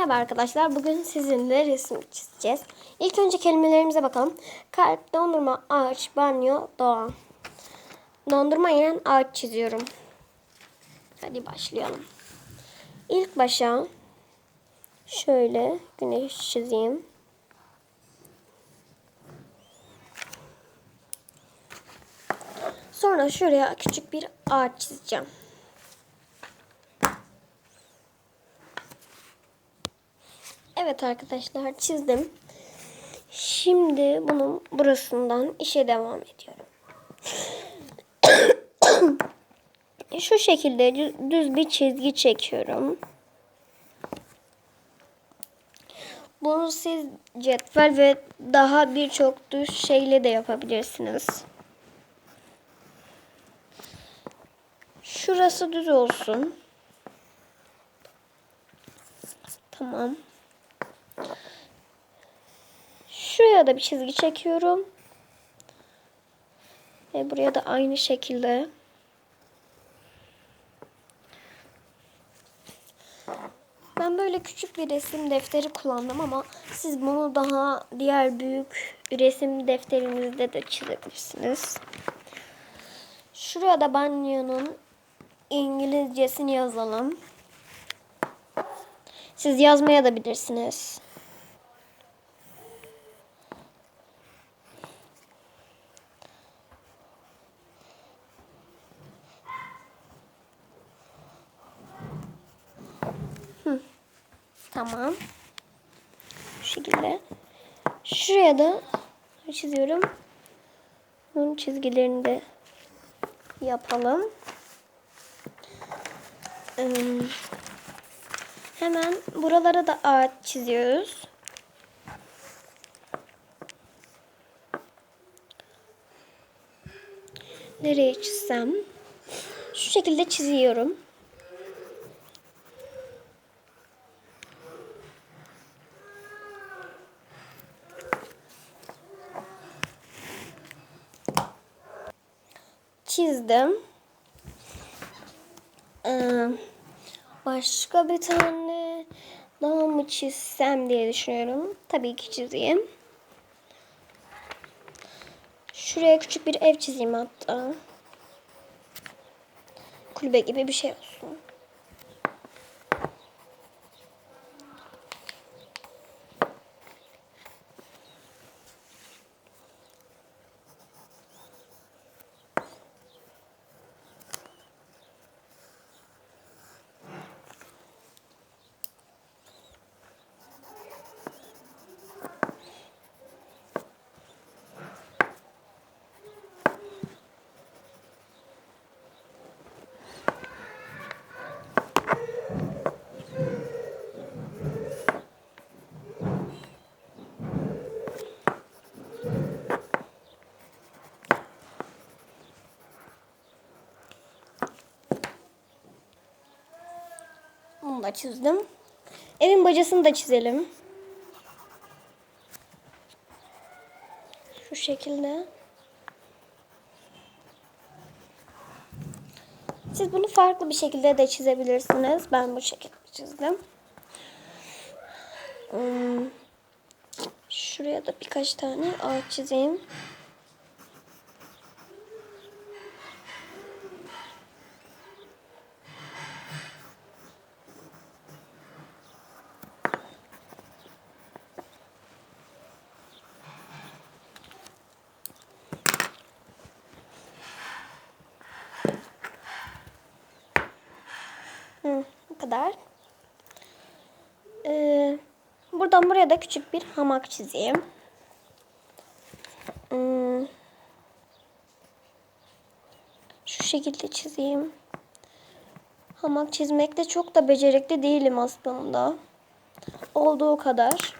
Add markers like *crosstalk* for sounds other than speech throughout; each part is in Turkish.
Merhaba arkadaşlar. Bugün sizinle resim çizeceğiz. İlk önce kelimelerimize bakalım. Kalp, dondurma, ağaç, banyo, doğa. Dondurma yiyen ağaç çiziyorum. Hadi başlayalım. İlk başa şöyle güneş çizeyim. Sonra şuraya küçük bir ağaç çizeceğim. Evet arkadaşlar çizdim. Şimdi bunun burasından işe devam ediyorum. *coughs* Şu şekilde düz bir çizgi çekiyorum. Bunu siz cetvel ve daha birçok düz şeyle de yapabilirsiniz. Şurası düz olsun. Tamam. Şuraya da bir çizgi çekiyorum. Ve buraya da aynı şekilde. Ben böyle küçük bir resim defteri kullandım ama siz bunu daha diğer büyük resim defterinizde de çizebilirsiniz. Şuraya da banyonun İngilizcesini yazalım. Siz yazmaya da bilirsiniz. Tamam. Şu şekilde. Şuraya da çiziyorum. Bunun çizgilerini de yapalım. Ee, hemen buralara da ağaç çiziyoruz. Nereye çizsem? Şu şekilde çiziyorum. Çizdim. Ee, başka bir tane daha mı çizsem diye düşünüyorum. Tabii ki çizeyim. Şuraya küçük bir ev çizeyim hatta. Kulübe gibi bir şey olsun. Da çizdim. Evin bacasını da çizelim. Şu şekilde. Siz bunu farklı bir şekilde de çizebilirsiniz. Ben bu şekilde çizdim. Hmm. Şuraya da birkaç tane ağaç çizeyim. Hı, bu kadar. Ee, buradan buraya da küçük bir hamak çizeyim. Hmm. Şu şekilde çizeyim. Hamak çizmekte çok da becerikli değilim aslında. Olduğu kadar.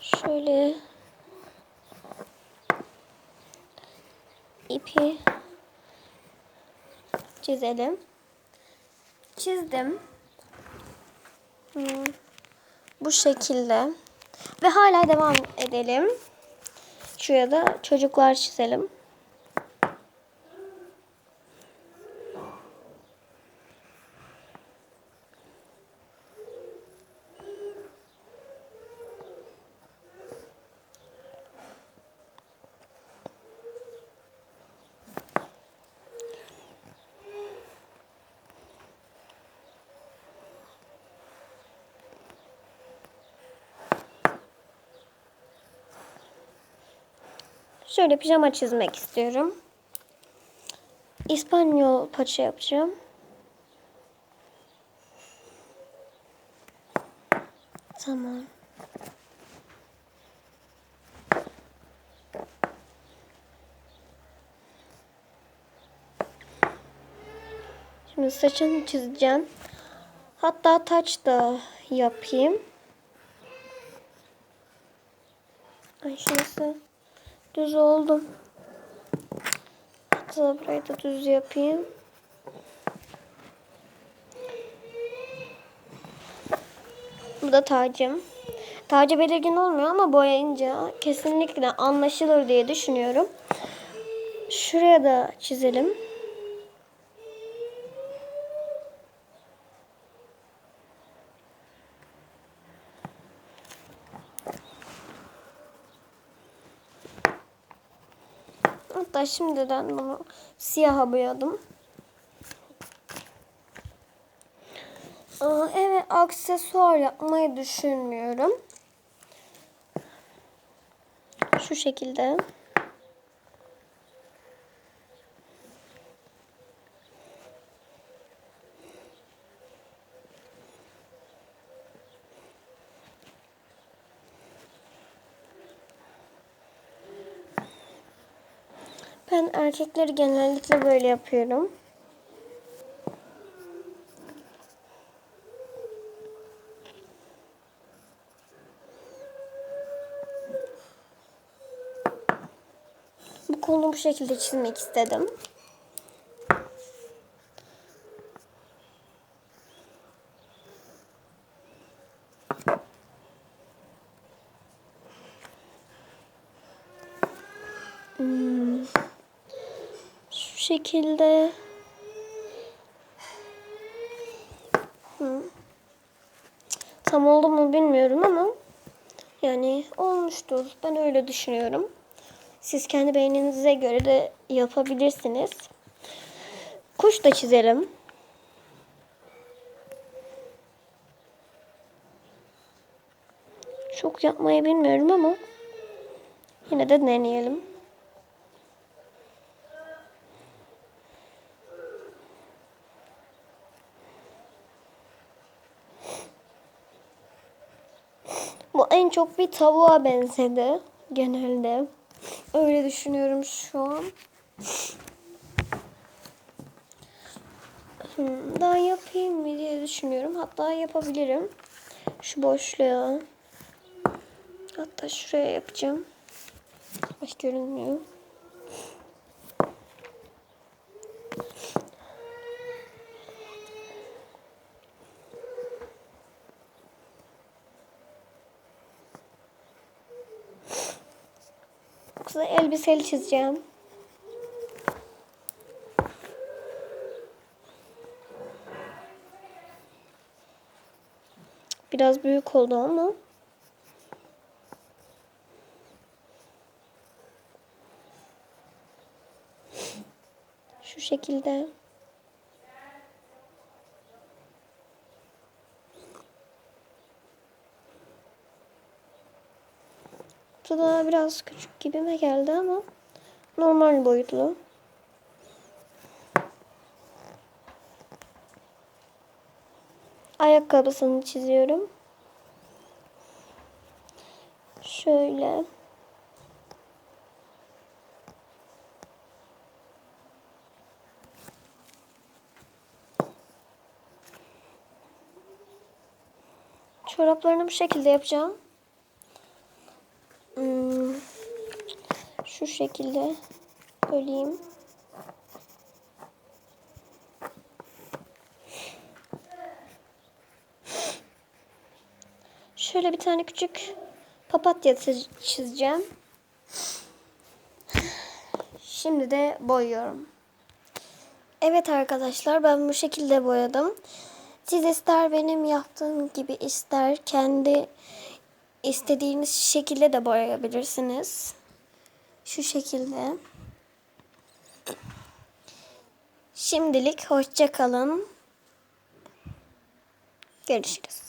Şöyle ipi çizelim. Çizdim. Hmm. Bu şekilde. Ve hala devam edelim. Şuraya da çocuklar çizelim. Şöyle pijama çizmek istiyorum. İspanyol paça yapacağım. Tamam. Şimdi saçını çizeceğim. Hatta taç da yapayım. Ay şurası düz oldu. Hatta burayı da düz yapayım. Bu da tacım. Tacı belirgin olmuyor ama boyayınca kesinlikle anlaşılır diye düşünüyorum. Şuraya da çizelim. Hatta şimdiden bunu siyaha boyadım. Evet aksesuar yapmayı düşünmüyorum. Şu şekilde. Ben erkekleri genellikle böyle yapıyorum. Bu kolunu bu şekilde çizmek istedim. Şekilde. Hı. Tam oldu mu bilmiyorum ama yani olmuştur. Ben öyle düşünüyorum. Siz kendi beyninize göre de yapabilirsiniz. Kuş da çizelim. Çok yapmayı bilmiyorum ama yine de deneyelim. Bu çok bir tavuğa benzedi genelde. Öyle düşünüyorum şu an. Hmm, daha yapayım mı diye düşünüyorum. Hatta yapabilirim. Şu boşluğa. Hatta şuraya yapacağım. Hoş görünmüyor. Elbiseli çizeceğim. Biraz büyük oldu ama. Şu şekilde. Bu da biraz küçük gibime geldi ama normal boyutlu. Ayakkabısını çiziyorum. Şöyle. Çoraplarını bu şekilde yapacağım. Şu şekilde böleyim. Şöyle bir tane küçük papatya çizeceğim. Şimdi de boyuyorum. Evet arkadaşlar ben bu şekilde boyadım. Siz ister benim yaptığım gibi ister kendi istediğiniz şekilde de boyayabilirsiniz. Şu şekilde. Şimdilik hoşça kalın. Görüşürüz.